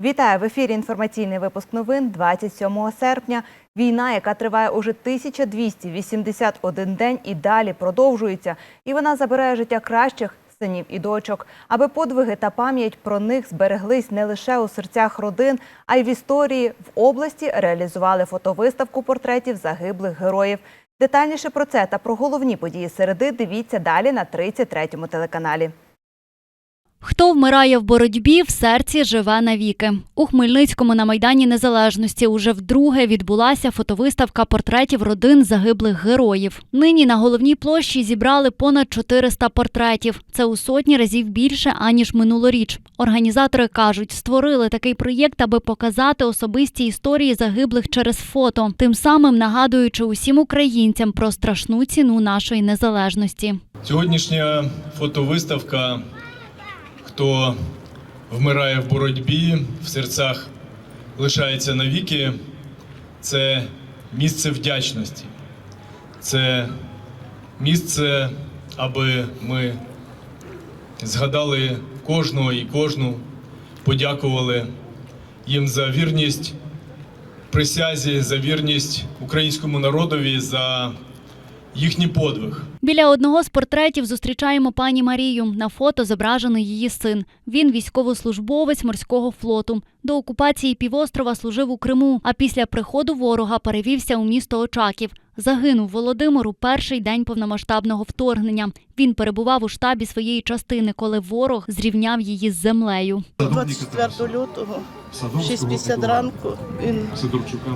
Вітаю в ефірі. Інформаційний випуск новин 27 серпня. Війна, яка триває уже 1281 день і далі продовжується, і вона забирає життя кращих синів і дочок. Аби подвиги та пам'ять про них збереглись не лише у серцях родин, а й в історії в області реалізували фотовиставку портретів загиблих героїв. Детальніше про це та про головні події середи дивіться далі на 33-му телеканалі. Хто вмирає в боротьбі, в серці живе навіки. У Хмельницькому на Майдані Незалежності уже вдруге відбулася фотовиставка портретів родин загиблих героїв. Нині на головній площі зібрали понад 400 портретів. Це у сотні разів більше аніж минулоріч. Організатори кажуть, створили такий проєкт, аби показати особисті історії загиблих через фото, тим самим нагадуючи усім українцям про страшну ціну нашої незалежності. Сьогоднішня фотовиставка Хто вмирає в боротьбі, в серцях лишається навіки, це місце вдячності, це місце, аби ми згадали кожного і кожну, подякували їм за вірність присязі, за вірність українському народові, за їхній подвиг. Біля одного з портретів зустрічаємо пані Марію. На фото зображений її син. Він військовослужбовець морського флоту. До окупації півострова служив у Криму, а після приходу ворога перевівся у місто Очаків. Загинув Володимир у перший день повномасштабного вторгнення. Він перебував у штабі своєї частини, коли ворог зрівняв її з землею. 24 лютого, в 6.50 ранку, він,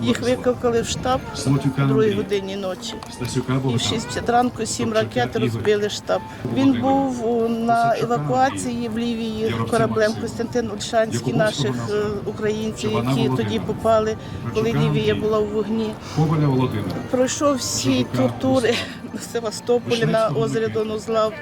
їх викликали в штаб о 2 годині ночі. І в 6.50 ранку сім ракет розбили штаб. Він був на евакуації в Лівії кораблем Костянтин Ольшанський, наших е, українців, які тоді попали, коли Лівія була у вогні. Пройшов всі тортури в Севастополі на озері Донузлав,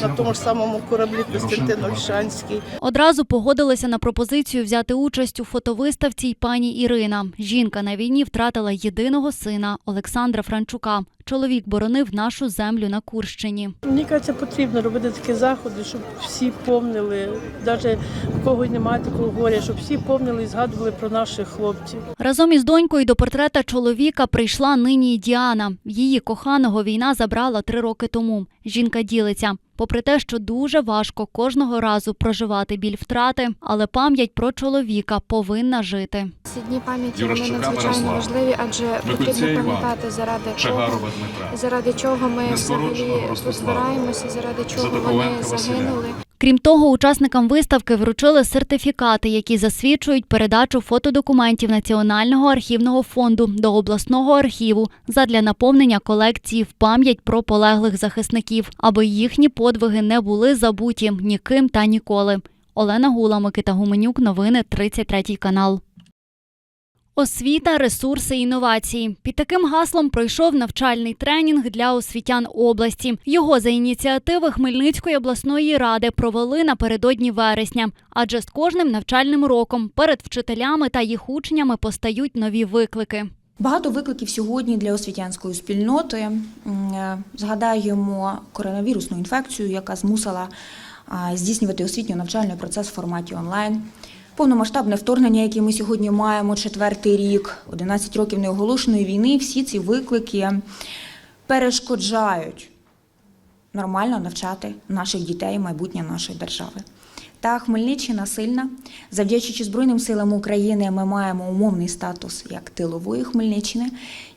на тому ж самому кораблі Костянтин Ольшанський. Одразу погодилася на пропозицію взяти участь у фотовиставці й пані Ірина. Жінка на війні втратила єдиного сина Олександра Франчука. Чоловік боронив нашу землю на Курщині. Мені кажеться, потрібно робити такі заходи, щоб всі помнили, навіть в когось немає такого горя, щоб всі помнили і згадували про наших хлопців. Разом із донькою до портрета чоловіка прийшла нині Діана. Її коханого війна забрала три роки тому. Жінка ділиться. Попри те, що дуже важко кожного разу проживати біль втрати, але пам'ять про чоловіка повинна жити. Ці дні пам'яті вони надзвичайно важливі, адже потрібно пам'ятати заради чого, заради чого ми взагалі розбираємося, збираємося, заради чого вони загинули. Крім того, учасникам виставки вручили сертифікати, які засвідчують передачу фотодокументів Національного архівного фонду до обласного архіву задля наповнення колекції в пам'ять про полеглих захисників, аби їхні подвиги не були забуті ніким та ніколи. Олена Гула, Микита Гуменюк, новини 33 канал. Освіта, ресурси, інновації. Під таким гаслом пройшов навчальний тренінг для освітян області. Його за ініціативи Хмельницької обласної ради провели напередодні вересня. Адже з кожним навчальним роком перед вчителями та їх учнями постають нові виклики. Багато викликів сьогодні для освітянської спільноти. Е, Згадаємо коронавірусну інфекцію, яка змусила здійснювати освітньо-навчальний процес в форматі онлайн. Повномасштабне вторгнення, яке ми сьогодні маємо четвертий рік, 11 років неоголошеної війни. Всі ці виклики перешкоджають нормально навчати наших дітей, майбутнє нашої держави. Та Хмельниччина сильна. Завдячуючи Збройним силам України, ми маємо умовний статус як тилової Хмельниччини.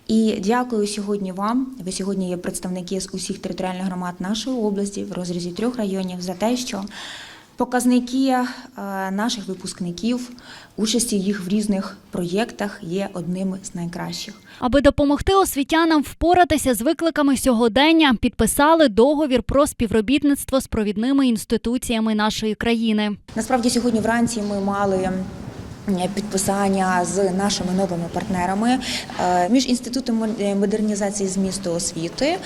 І дякую сьогодні вам. Ви сьогодні є представники з усіх територіальних громад нашої області в розрізі трьох районів за те, що показники е, наших випускників, участі їх в різних проєктах є одним з найкращих. Аби допомогти освітянам впоратися з викликами сьогодення, підписали договір про співробітництво з провідними інституціями нашої країни. Насправді сьогодні вранці ми мали. Підписання з нашими новими партнерами е, між інститутом мод- модернізації змісту освіти, е,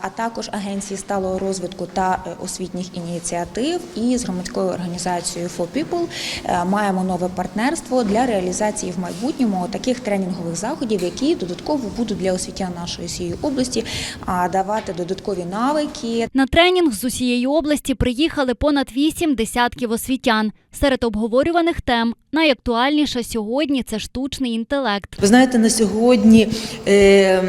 а також агенції сталого розвитку та е, освітніх ініціатив і з громадською організацією For People е, маємо нове партнерство для реалізації в майбутньому таких тренінгових заходів, які додатково будуть для освітян нашої всієї області давати додаткові навики На тренінг з усієї області приїхали понад вісім десятків освітян. Серед обговорюваних тем найактуальніше сьогодні це штучний інтелект. Ви знаєте, на сьогодні е,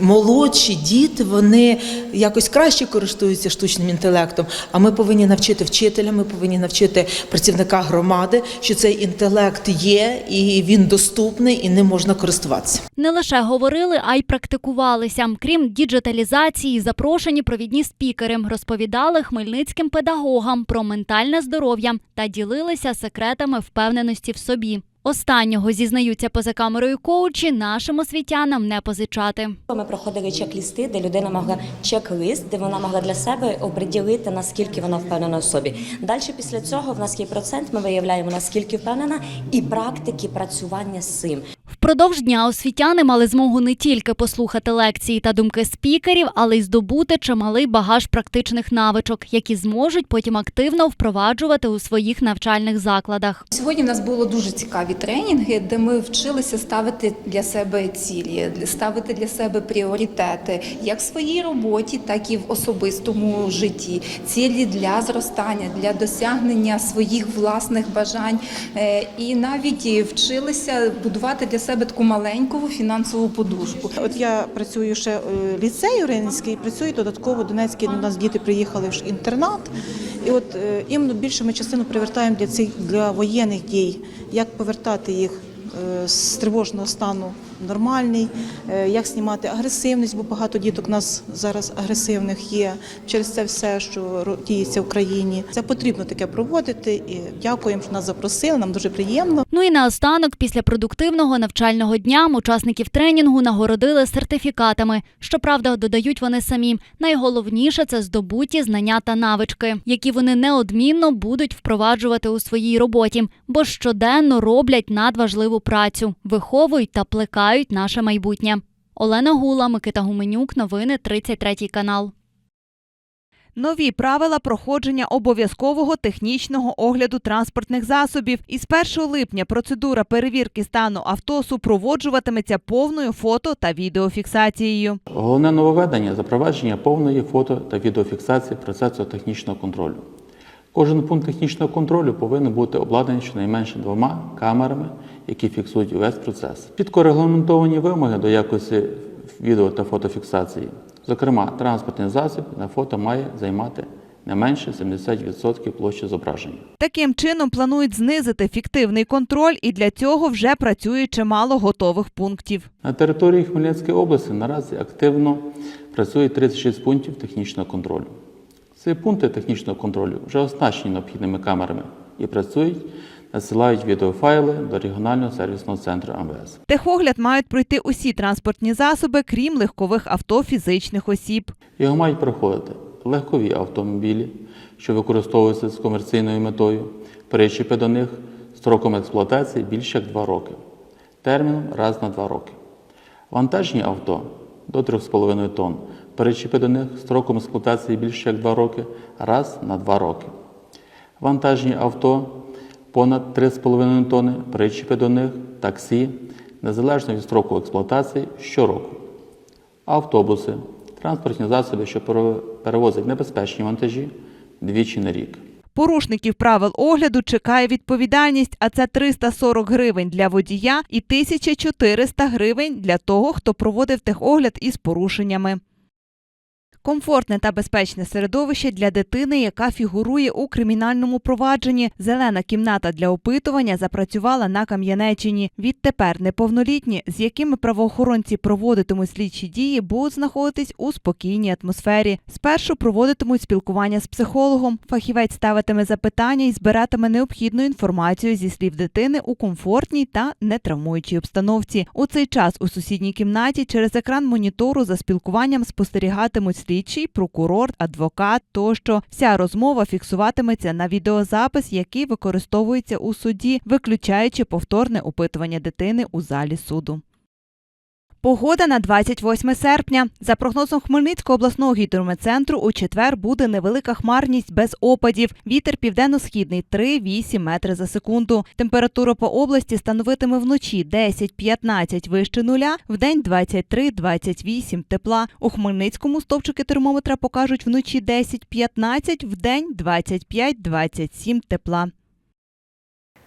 молодші діти вони якось краще користуються штучним інтелектом. А ми повинні навчити вчителя, ми повинні навчити працівника громади, що цей інтелект є і він доступний, і ним можна користуватися. Не лише говорили, а й практикувалися. Крім діджиталізації, запрошені провідні спікери розповідали хмельницьким педагогам про ментальне здоров'я та ділилися секретами впевненості в собі. Останнього зізнаються поза камерою коучі нашим освітянам не позичати. Ми проходили чек-лісти, де людина могла чек-лист, де вона могла для себе оприділити, наскільки вона впевнена в собі. Далі після цього в нас є процент, ми виявляємо, наскільки впевнена, і практики працювання з цим. Впродовж дня освітяни мали змогу не тільки послухати лекції та думки спікерів, але й здобути чималий багаж практичних навичок, які зможуть потім активно впроваджувати у своїх навчальних закладах. Сьогодні в нас було дуже цікаві тренінги, де ми вчилися ставити для себе цілі, ставити для себе пріоритети як в своїй роботі, так і в особистому житті. Цілі для зростання, для досягнення своїх власних бажань. Е, І навіть вчилися будувати для себе таку маленьку фінансову подушку. От я працюю ще е, ліцею Ринський, працюю додатково Донецький. У нас діти приїхали в інтернат. І от е, іменно більше ми частину привертаємо для цих для воєнних дій, як повертати їх е, з тривожного стану нормальний, е, як знімати агресивність, бо багато діток у нас зараз агресивних є через це все, що діється в країні. Це потрібно таке проводити. І дякуємо, що нас запросили. Нам дуже приємно. Ну і наостанок, після продуктивного навчального дня учасників тренінгу нагородили сертифікатами. Щоправда, додають вони самі. Найголовніше це здобуті знання та навички, які вони неодмінно будуть впроваджувати у своїй роботі, бо щоденно роблять надважливу працю, виховують та плекають наше майбутнє. Олена Гула, Микита Гуменюк, новини 33 канал. Нові правила проходження обов'язкового технічного огляду транспортних засобів. Із 1 липня процедура перевірки стану авто супроводжуватиметься повною фото та відеофіксацією. Головне нововведення запровадження повної фото та відеофіксації процесу технічного контролю. Кожен пункт технічного контролю повинен бути обладнаний щонайменше двома камерами, які фіксують увесь процес. Чітко регламентовані вимоги до якості відео та фотофіксації. Зокрема, транспортний засіб на фото має займати не менше 70% площі зображення. Таким чином планують знизити фіктивний контроль, і для цього вже працює чимало готових пунктів. На території Хмельницької області наразі активно працює 36 пунктів технічного контролю. Ці пункти технічного контролю вже оснащені необхідними камерами і працюють, надсилають відеофайли до регіонального сервісного центру МВС. Техогляд мають пройти усі транспортні засоби, крім легкових авто фізичних осіб. Його мають проходити легкові автомобілі, що використовуються з комерційною метою, причіпи до них строком експлуатації більше як 2 роки, терміном раз на 2 роки. Вантажні авто до 3,5 тонн, причіпи до них строком експлуатації більше як 2 роки, раз на 2 роки. Вантажні авто понад 3,5 тонни, причіпи до них, таксі, незалежно від строку експлуатації щороку. Автобуси, транспортні засоби, що пере- перевозять небезпечні вантажі двічі на рік. Порушників правил огляду чекає відповідальність, а це 340 гривень для водія і 1400 гривень для того, хто проводив техогляд із порушеннями. Комфортне та безпечне середовище для дитини, яка фігурує у кримінальному провадженні. Зелена кімната для опитування запрацювала на Кам'янеччині. Відтепер неповнолітні, з якими правоохоронці проводитимуть слідчі дії, будуть знаходитись у спокійній атмосфері. Спершу проводитимуть спілкування з психологом. Фахівець ставитиме запитання і збиратиме необхідну інформацію зі слів дитини у комфортній та нетравмуючій обстановці. У цей час у сусідній кімнаті через екран монітору за спілкуванням спостерігатимуть слідчий, прокурор, адвокат тощо. Вся розмова фіксуватиметься на відеозапис, який використовується у суді, виключаючи повторне опитування дитини у залі суду. Погода на 28 серпня. За прогнозом Хмельницького обласного гідрометцентру, у четвер буде невелика хмарність без опадів. Вітер південно-східний 3-8 метри за секунду. Температура по області становитиме вночі 10-15 вище нуля, вдень 23-28 тепла. У Хмельницькому стовпчики термометра покажуть вночі 10-15, вдень 25-27 тепла.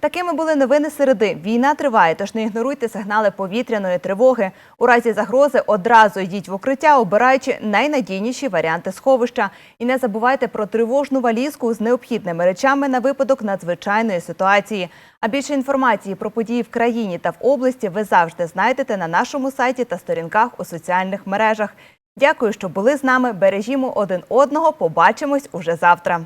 Такими були новини середи. Війна триває, тож не ігноруйте сигнали повітряної тривоги. У разі загрози одразу йдіть в укриття, обираючи найнадійніші варіанти сховища. І не забувайте про тривожну валізку з необхідними речами на випадок надзвичайної ситуації. А більше інформації про події в країні та в області ви завжди знайдете на нашому сайті та сторінках у соціальних мережах. Дякую, що були з нами. Бережімо один одного. Побачимось уже завтра.